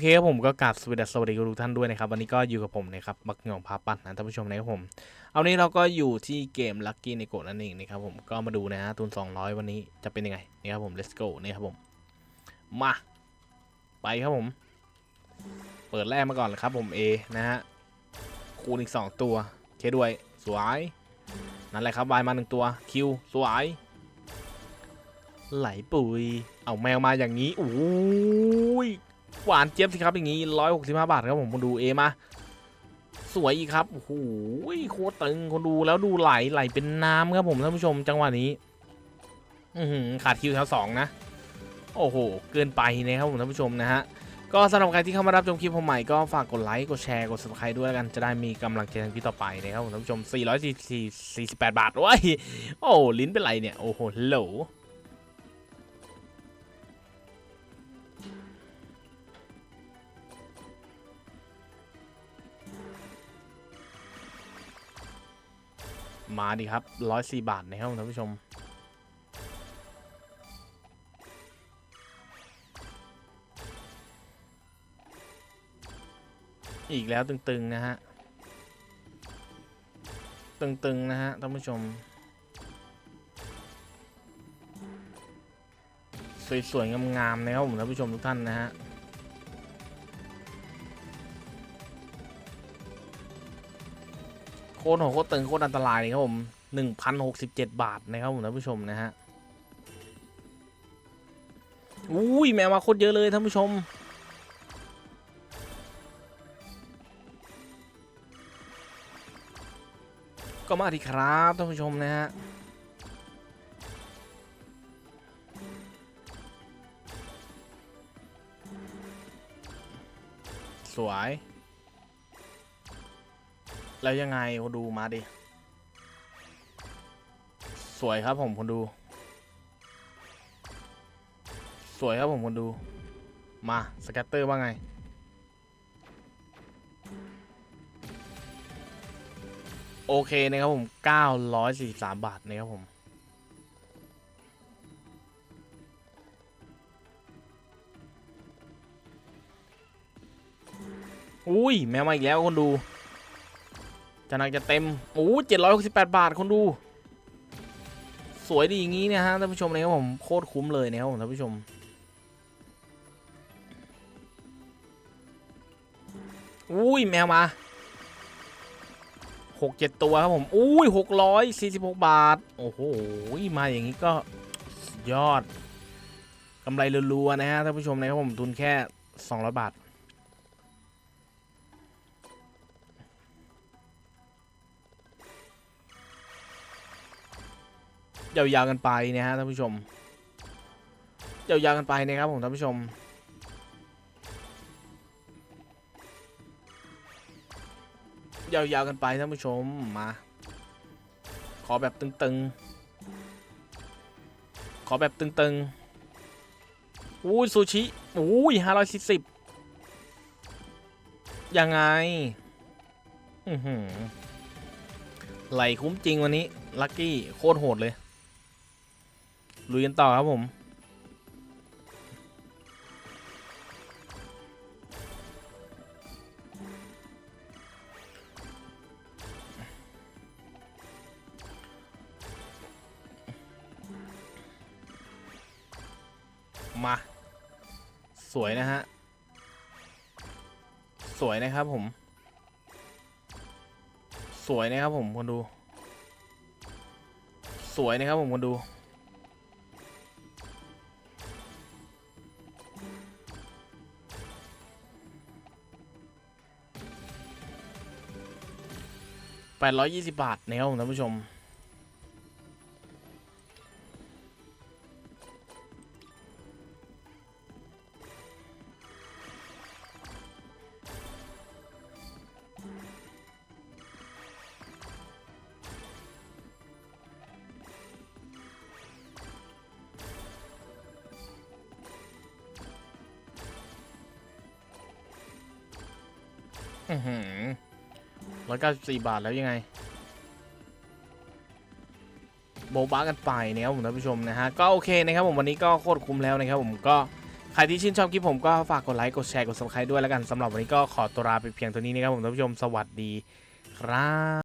เคผมก็กราบสวัสดีสวัสดีทุกท่านด้วยนะครับ วันนี้ก็อยู่กับผมนะครับบักหยองพาปัดนะท่านผู้ชมนะครับผม เอานี้เราก็อยู่ที่เกมลั c กี้ในโกนั่นเองนะครับผมก็มาดูนะฮะทุน200 วันนี้จะเป็นยังไงนี่ครับผม let's go นี่ครับผม มา ไปครับผม เปิดแรกมาก่อนเลยครับผม A นะฮะคูณอีก 2 ตัวเคด้วยสวย นั่นแหละครับวายมาหนึ่งตัว คิวสวยไหลปุ๋ย เอาแมวมาอย่างนี้โอ้ หวานเจี๊ยบสิครับอย่างนี้ร้อยหกสิบห้าบาทครับผมคนดูเอมาสวยอีกครับโอ้โหโคตรตึงคนดูแล้วดูไหลไหลเป็นน้ำครับผมท่านผู้ชมจังหวะนี้ อืขาดคิวแถวสองนะ โอ้โห เกินไปนะครับผมท่านผู้ชมนะฮะก็สำหรับใครที่เข้ามารับชมคลิปผมใหม่ก็ฝากกดไลค์กดแชร์กด subscribe ด้วยกันจะได้มีกำลังใจในคลิปต่อไปนะครับผมท่านผู้ชม448 บาทว้ยโอ้ลิ้นเป็นไรเนี่ยโอ้โหโหล มาดิครับ104บาทนะครับท่านผู้ชม อีกแล้วตึงๆนะฮะ ตึงๆนะฮะท่านผู้ชม สวยๆงามๆนะครับผมท่านผู้ชมทุกท่านนะฮะ คตรโหดโคตรตึงโคตรอันตรายเลยครับผมหนึ่งพันหกสิบเจ็ดบาทนะครับผมท่านผู้ชมนะฮะอุ้ยแมวมาโคตรเยอะเลยท่านผู้ชมก็มาดีครับท่านผู้ชมนะฮะสวย แล้วยังไงคนดูมาดิ สวยครับผมคนดู สวยครับผมคนดู มาสแกตเตอร์ว่าไง โอเคนะครับผม 943 บาทนะครับผมอุ้ยแมวมาอีกแล้วคนดู จะหนักจะเต็มโอ้เจ็ดร้อยหกสิบแปดบาทคนดู สวยดีอย่างนี้เนี่ยฮะท่านผู้ชมนะครับผมโคตรคุ้มเลยนะครับผมท่านผู้ชมอุ้ยแมวมาหกเจ็ดตัวครับผมอุ้ยหกร้อยสี่สิบหกบาท โอ้โหมาอย่างนี้ก็ยอดกำไรรัวๆนะฮะท่านผู้ชมนะครับผมทุนแค่สองร้อยบาท ยาวๆกันไปนะฮะท่านผู้ชมยาวๆกันไปนะครับผมท่านผู้ชม ยาวๆกันไปท่านผู้ชมมา ขอแบบตึงๆ ขอแบบตึงๆอุ้ซูชิอุ้ห้าร้อยสี่สิบยังไง อือหือไหลคุ้มจริงวันนี้ ลัคกี้โคตรโหดเลย ลุยกันต่อครับผม มา สวยนะฮะ สวยนะครับผม สวยนะครับผมคนดู สวยนะครับผมคนดู แปดร้อยยี่สิบบาทนะครับท่านผู้ชม อือหือ ร้อยเก้าสิบสี่บาทแล้วยังไง โบะบ้ากันไปนะครับผมท่านผู้ชมนะฮะ ก็โอเคนะครับผมวันนี้ก็โคตรคุ้มแล้วนะครับผมก็ใครที่ชื่นชอบคลิปผมก็ฝากกดไลค์กดแชร์กดซับสไครต์ด้วยแล้วกันสำหรับวันนี้ก็ขอตัวลาไปเพียงเท่านี้นะครับผมท่านผู้ชมสวัสดีครับ